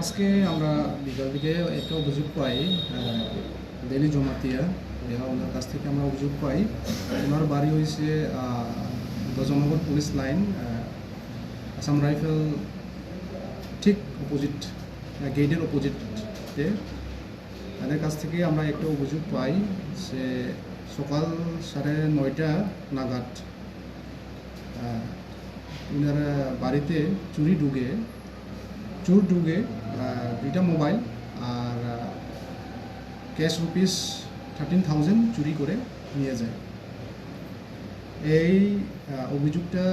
আজকে আমরা বিকাল দিকে একটা অভিযোগ পাই ডেলি জমাতিয়া ওনার কাছ থেকে আমরা অভিযোগ পাই। ওনার বাড়ি হয়েছে Gajnagar police line Assam rifle ঠিক অপোজিট গেটের অপোজিটে। তাদের কাছ থেকে আমরা একটা অভিযোগ পাই সে সকাল সাড়ে নয়টা নাগাদ ওনার বাড়িতে চুরি ঢুকে চোর ঢুকে দুইটা মোবাইল আর ক্যাশ রুপিস থার্টিন থাউজেন্ড চুরি করে নিয়ে যায়। এই অভিযোগটা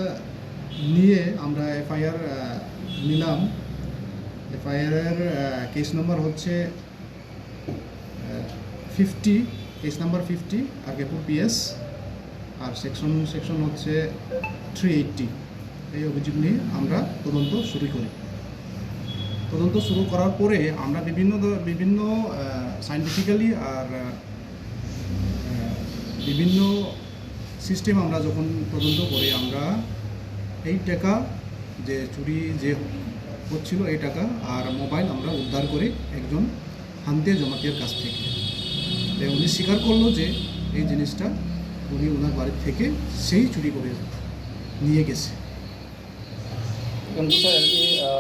নিয়ে আমরা এফআইআর নিলাম। এফআইআরের কেস নাম্বার হচ্ছে fifty case number fifty RKPur PS আর সেকশন সেকশন হচ্ছে থ্রি এইটটি এই অভিযোগ নিয়ে আমরা তদন্ত শুরু করি। তদন্ত শুরু করার পরে আমরা বিভিন্ন বিভিন্ন সাইন্টিফিক্যালি আর বিভিন্ন সিস্টেম আমরা যখন তদন্ত করি, আমরা এই টাকা যে চুরি যে হচ্ছিল এই টাকা আর মোবাইল আমরা উদ্ধার করি একজন হান্তে জমাতিয়ার কাছ থেকে। উনি স্বীকার করল যে এই জিনিসটা উনি ওনার বাড়ির থেকে সেই চুরি করে নিয়ে গেছে।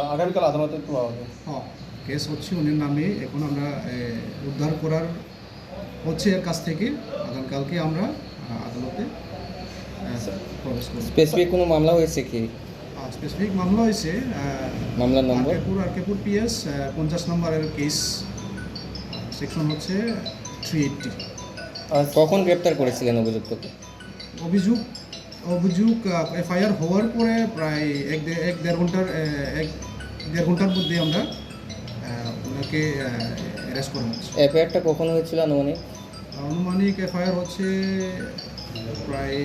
আর আগামীকাল আদালতে তোলা হবে। হ্যাঁ কেস হচ্ছে উনির নামে এখন আমরা উদ্ধার করার হচ্ছে এর কাছ থেকে আগামীকালকে আমরা আদালতে প্রবেশ করব। স্পেসিফিক কোনো মামলা হয়েছে কি? স্পেসিফিক মামলা হয়েছে মামলার নম্বর আরকেপুর আরকেপুর পিএস পঞ্চাশ নম্বরের কেস সেকশন হচ্ছে থ্রি এইটটি আর কখন গ্রেপ্তার করেছিলেন অভিযুক্তকে? অভিযোগ অভিযোগ এফআইআর হওয়ার পরে প্রায় এক দেড় ঘণ্টার এক দেড় ঘণ্টার মধ্যে আমরা ওনাকে অ্যারেস্ট করা হচ্ছে। এফআইআরটা কখন হয়েছিল আনুমানিক? আনুমানিক এফআইআর হচ্ছে প্রায়